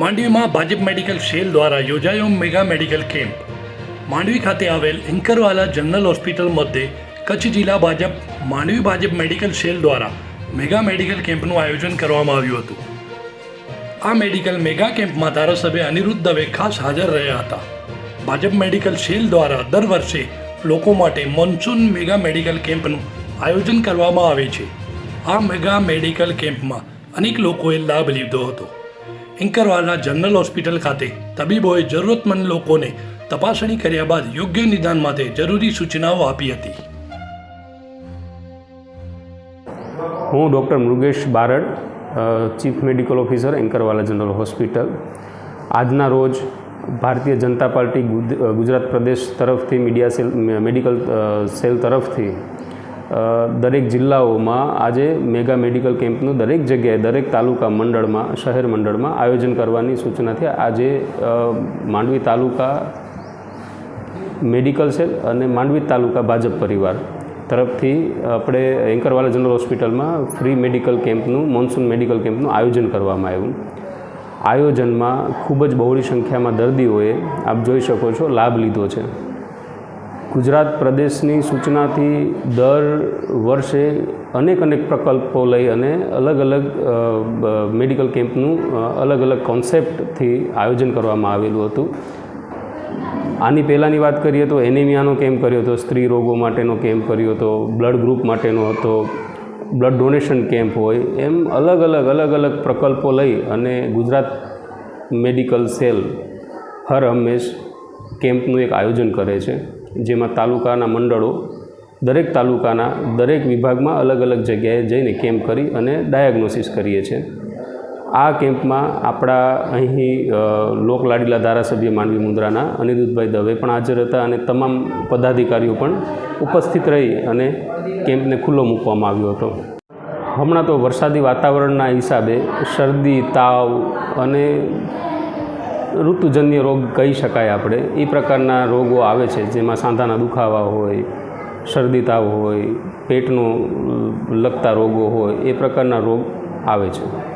માંડવીમાં Bhajap medical cell દ્વારા યોજાયો મેગા મેડિકલ કેમ્પ. માંડવી ખાતે આવેલ ઇન્કરવાલા જનરલ હોસ્પિટલ મધ્યે કચ્છ જિલ્લા ભાજપ, માંડવી ભાજપ મેડિકલ સેલ દ્વારા મેગા મેડિકલ કેમ્પનું આયોજન કરવામાં આવ્યું હતું. આ મેડિકલ મેગા કેમ્પમાં ધારાસભ્ય અનિરુદ્ધ દવે ખાસ હાજર રહ્યા હતા. ભાજપ મેડિકલ સેલ દ્વારા દર વર્ષે લોકો માટે મોન્સૂન મેગા મેડિકલ કેમ્પનું આયોજન કરવામાં આવે છે. આ મેગા મેડિકલ કેમ્પમાં અનેક લોકોએ લાભ લીધો હતો. ઇન્કરવાલા જનરલ હોસ્પિટલ ખાતે તબીબોએ જરૂરતમંદ લોકોને તપાસણી કર્યા બાદ યોગ્ય નિદાન માટે જરૂરી સૂચનાઓ આપી હતી. હું doctor Mrugesh Barad chief medical officer, Anchorwala general hospital. આજના રોજ ભારતીય જનતા પાર્ટી ગુજરાત પ્રદેશ તરફથી, મીડિયા સેલ મેડિકલ સેલ તરફથી દરેક જિલ્લાઓમાં આજે મેગા મેડિકલ કેમ્પનું દરેક જગ્યાએ, દરેક તાલુકા મંડળમાં, શહેર મંડળમાં આયોજન કરવાની સૂચનાથી આજે માંડવી તાલુકા મેડિકલ સેલ અને માંડવી તાલુકા ભાજપ પરિવાર તરફથી આપણે એન્કરવાલા જનરલ હોસ્પિટલમાં ફ્રી મેડિકલ કેમ્પનું, મોન્સૂન મેડિકલ કેમ્પનું આયોજન કરવામાં આવ્યું. આયોજનમાં ખૂબ જ બહોળી સંખ્યામાં દર્દીઓએ, આપ જોઈ શકો છો, લાભ લીધો છે. ગુજરાત પ્રદેશની સૂચનાથી દર વર્ષે અનેક અનેક પ્રકલ્પો લઈ અને અલગ અલગ મેડિકલ કેમ્પનું અલગ અલગ કોન્સેપ્ટથી આયોજન કરવામાં આવેલું હતું. આની પહેલાંની વાત કરીએ તો એનિમિયાનો કેમ્પ કર્યો હતો, સ્ત્રી રોગો માટેનો કેમ્પ કર્યો હતો, બ્લડ ગ્રુપ માટેનો હતો, બ્લડ ડોનેશન કેમ્પ હોય, એમ અલગ અલગ અલગ અલગ પ્રકલ્પો લઈ અને ગુજરાત મેડિકલ સેલ હર હંમેશ કેમ્પનું એક આયોજન કરે છે. જેમાં તાલુકાના મંડળો, દરેક તાલુકાના દરેક વિભાગમાં અલગ અલગ જગ્યાએ જઈને કેમ્પ કરી અને ડાયગ્નોસિસ કરીએ છીએ. આ કેમ્પમાં આપણા અહીં લોકલાડીલા ધારાસભ્ય માંડવી મુદ્રાના અનિરુદ્ધભાઈ દવે પણ હાજર હતા અને તમામ પદાધિકારીઓ પણ ઉપસ્થિત રહી અને કેમ્પને ખુલ્લો મૂકવામાં આવ્યો હતો. હમણાં તો વરસાદી વાતાવરણના હિસાબે શરદી, તાવ અને ઋતુજન્ય રોગ કહી શકાય આપણે. એ પ્રકારના રોગો આવે છે, જેમાં સાંધાના દુખાવા હોય, શરદી તાવ હોય, પેટનો લગતા રોગો હોય, એ પ્રકારના રોગ આવે છે.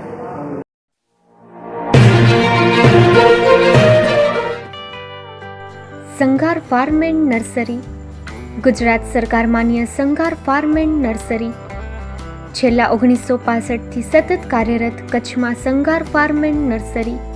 Sanghar farm and nursery. Gujarat સરકાર માન્ય સંઘાર ફાર્મ એન્ડ નર્સરી. છેલ્લા ઓગણીસો પાસઠથી સતત કાર્યરત કચ્છમાં Sanghar farm and nursery.